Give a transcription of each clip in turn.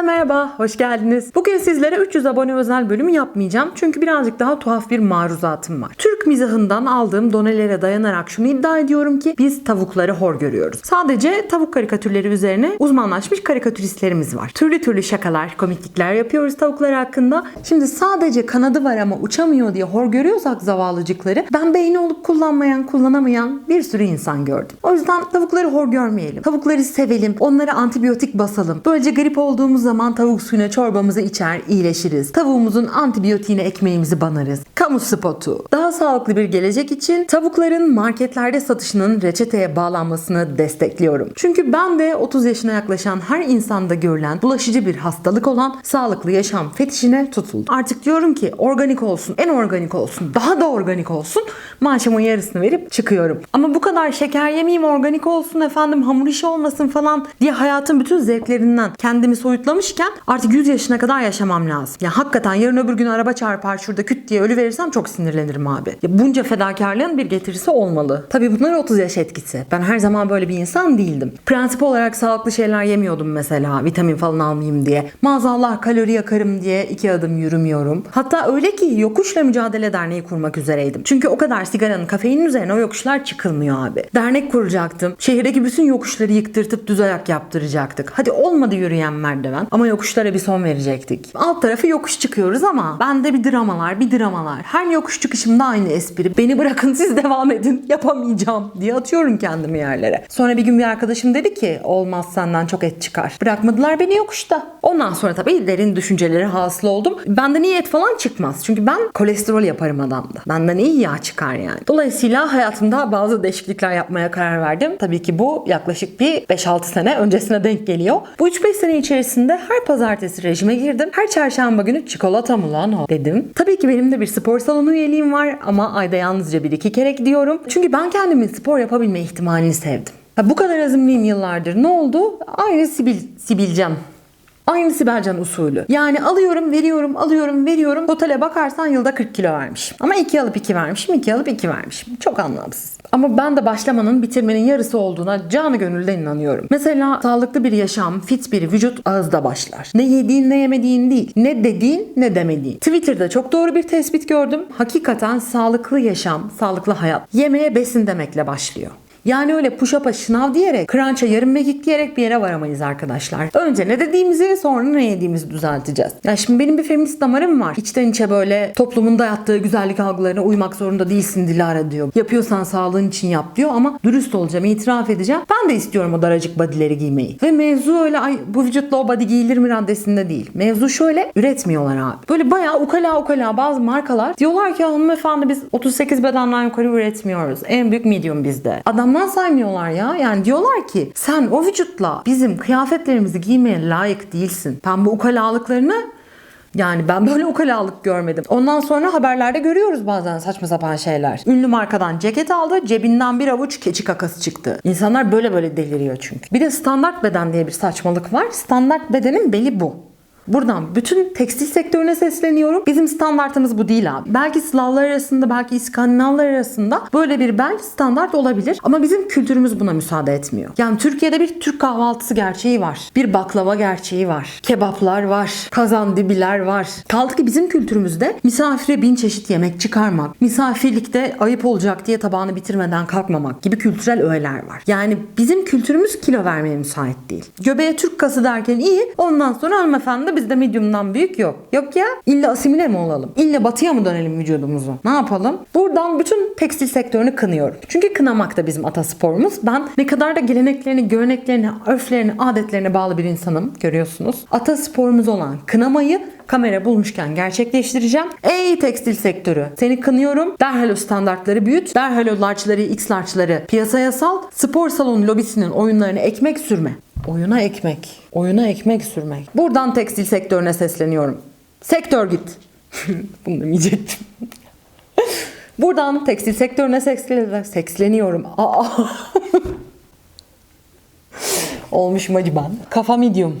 Herkese merhaba, hoş geldiniz. Bugün sizlere 300 abone özel bölümü yapmayacağım. Çünkü birazcık daha tuhaf bir maruzatım var. Türk mizahından aldığım donelere dayanarak şunu iddia ediyorum ki biz tavukları hor görüyoruz. Sadece tavuk karikatürleri üzerine uzmanlaşmış karikatüristlerimiz var. Türlü türlü şakalar, komiklikler yapıyoruz tavuklar hakkında. Şimdi sadece kanadı var ama uçamıyor diye hor görüyorsak zavallıcıkları ben beyni olup kullanmayan, kullanamayan bir sürü insan gördüm. O yüzden tavukları hor görmeyelim. Tavukları sevelim, onlara antibiyotik basalım. Böylece grip olduğumuz zaman tavuk suyuna çorbamızı içer, iyileşiriz. Tavuğumuzun antibiyotiğine ekmeğimizi banarız. Kamu spotu. Daha sağlıklı bir gelecek için tavukların marketlerde satışının reçeteye bağlanmasını destekliyorum. Çünkü ben de 30 yaşına yaklaşan her insanda görülen bulaşıcı bir hastalık olan sağlıklı yaşam fetişine tutuldum. Artık diyorum ki organik olsun, en organik olsun, daha da organik olsun. Maaşımın yarısını verip çıkıyorum. Ama bu kadar şeker yemeyeyim, organik olsun efendim, hamur işi olmasın falan diye hayatın bütün zevklerinden kendimi soyutlamışken artık 100 yaşına kadar yaşamam lazım. Ya hakikaten yarın öbür gün araba çarpar şurada küt diye ölü verirsem çok sinirlenirim abi. Bunca fedakarlığın bir getirisi olmalı. Tabii bunlar 30 yaş etkisi. Ben her zaman böyle bir insan değildim. Prensip olarak sağlıklı şeyler yemiyordum mesela vitamin falan almayayım diye. Maazallah kalori yakarım diye iki adım yürümüyorum. Hatta öyle ki yokuşla mücadele derneği kurmak üzereydim. Çünkü o kadar sigaranın kafeinin üzerine o yokuşlar çıkılmıyor abi. Dernek kuracaktım. Şehirdeki bütün yokuşları yıktırtıp düz ayak yaptıracaktık. Hadi olmadı yürüyen merdiven ama yokuşlara bir son verecektik. Alt tarafı yokuş çıkıyoruz ama bende bir dramalar bir dramalar. Her yokuş çıkışımda aynı espri. Beni bırakın siz devam edin yapamayacağım diye atıyorum kendimi yerlere. Sonra bir gün bir arkadaşım dedi ki olmaz senden çok et çıkar. Bırakmadılar beni yokuşta. Ondan sonra tabii derin düşünceleri hasıl oldum. Benden iyi et falan çıkmaz. Çünkü ben kolesterol yaparım adamda. Benden iyi yağ çıkar yani. Dolayısıyla hayatımda bazı değişiklikler yapmaya karar verdim. Tabii ki bu yaklaşık bir 5-6 sene öncesine denk geliyor. Bu 3-5 sene içerisinde her pazartesi rejime girdim. Her çarşamba günü çikolata mı lan o dedim. Tabii ki benim de bir spor salonu üyeliğim var ama ayda yalnızca bir iki kere gidiyorum. Çünkü ben kendimin spor yapabilme ihtimalini sevdim. Ha, bu kadar azimliyim yıllardır. Ne oldu? Aynı Sibil, Sibilcem. Aynı Sibelcan usulü. Yani alıyorum, veriyorum, alıyorum, veriyorum. Totale bakarsan yılda 40 kilo vermişim. Ama 2 alıp 2 vermişim, 2 alıp 2 vermişim. Çok anlamsız. Ama ben de başlamanın bitirmenin yarısı olduğuna canı gönülden inanıyorum. Mesela sağlıklı bir yaşam, fit bir vücut ağızda başlar. Ne yediğin ne yemediğin değil. Ne dediğin ne demediğin. Twitter'da çok doğru bir tespit gördüm. Hakikaten sağlıklı yaşam, sağlıklı hayat. Yemeğe besin demekle başlıyor. Yani öyle push up'a şınav diyerek, crunch'a yarım mekik diyerek bir yere varamayız arkadaşlar. Önce ne dediğimizi sonra ne yediğimizi düzelteceğiz. Ya şimdi benim bir feminist damarım var. İçten içe böyle toplumun dayattığı güzellik algılarına uymak zorunda değilsin Dilara diyor. Yapıyorsan sağlığın için yap diyor ama dürüst olacağım, itiraf edeceğim. Ben de istiyorum o daracık bodyleri giymeyi. Ve mevzu öyle ay bu vücutla o body giyilir mi raddesinde değil. Mevzu şöyle üretmiyorlar abi. Böyle bayağı ukala ukala bazı markalar diyorlar ki hanımefendi biz 38 bedenden yukarı üretmiyoruz. En büyük medium bizde. Adamdan saymıyorlar ya. Yani diyorlar ki sen o vücutla bizim kıyafetlerimizi giymeye layık değilsin. Bu ukalalıklarını yani ben böyle ukalalık görmedim. Ondan sonra haberlerde görüyoruz bazen saçma sapan şeyler. Ünlü markadan ceket aldı, cebinden bir avuç keçi kakası çıktı. İnsanlar böyle böyle deliriyor çünkü. Bir de standart beden diye bir saçmalık var. Standart bedenin beli bu. Buradan bütün tekstil sektörüne sesleniyorum. Bizim standartımız bu değil abi. Belki Slavlar arasında, belki İskandinavlar arasında böyle bir bel standart olabilir. Ama bizim kültürümüz buna müsaade etmiyor. Yani Türkiye'de bir Türk kahvaltısı gerçeği var. Bir baklava gerçeği var. Kebaplar var. Kazandibiler var. Kaldı ki bizim kültürümüzde misafire bin çeşit yemek çıkarmak, misafirlikte ayıp olacak diye tabağını bitirmeden kalkmamak gibi kültürel öğeler var. Yani bizim kültürümüz kilo vermeye müsait değil. Göbeğe Türk kası derken iyi, ondan sonra hanımefendi bizde medium'dan büyük yok. Yok ya illa asimile mi olalım? İlla batıya mı dönelim vücudumuzu? Ne yapalım? Buradan bütün tekstil sektörünü kınıyorum. Çünkü kınamak da bizim atasporumuz. Ben ne kadar da geleneklerini, göreneklerini, örflerini, adetlerine bağlı bir insanım görüyorsunuz. Atasporumuz olan kınamayı kamera bulmuşken gerçekleştireceğim. Ey tekstil sektörü seni kınıyorum. Derhal o standartları büyüt. Derhal o large'ları, x large'ları piyasaya sal. Spor salonu lobisinin oyunlarını ekmek sürme. Oyuna ekmek. Oyuna ekmek sürmek. Buradan tekstil sektörüne sesleniyorum. Sektör git. Bunu demeyecektim. Buradan tekstil sektörüne seksle- seksleniyorum. Aa. Olmuşum acı ben. Kafa medium.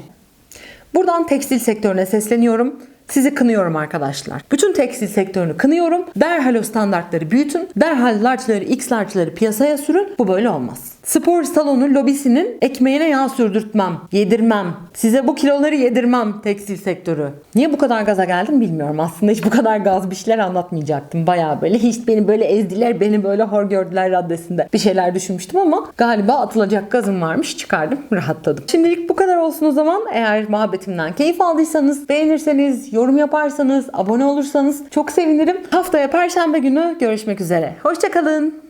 Buradan tekstil sektörüne sesleniyorum. Sizi kınıyorum arkadaşlar. Bütün tekstil sektörünü kınıyorum. Derhal o standartları büyütün. Derhal large'ları, x large'ları piyasaya sürün. Bu böyle olmaz. Spor salonu lobisinin ekmeğine yağ sürdürtmem, yedirmem. Size bu kiloları yedirmem tekstil sektörü. Niye bu kadar gaza geldim bilmiyorum. Aslında hiç bu kadar gaz bir şeyler anlatmayacaktım. Bayağı böyle hiç beni böyle ezdiler, beni böyle hor gördüler raddesinde bir şeyler düşünmüştüm ama galiba atılacak gazım varmış çıkardım, rahatladım. Şimdilik bu kadar olsun o zaman. Eğer muhabbetimden keyif aldıysanız, beğenirseniz, yorum yaparsanız, abone olursanız çok sevinirim. Haftaya Perşembe günü görüşmek üzere. Hoşçakalın.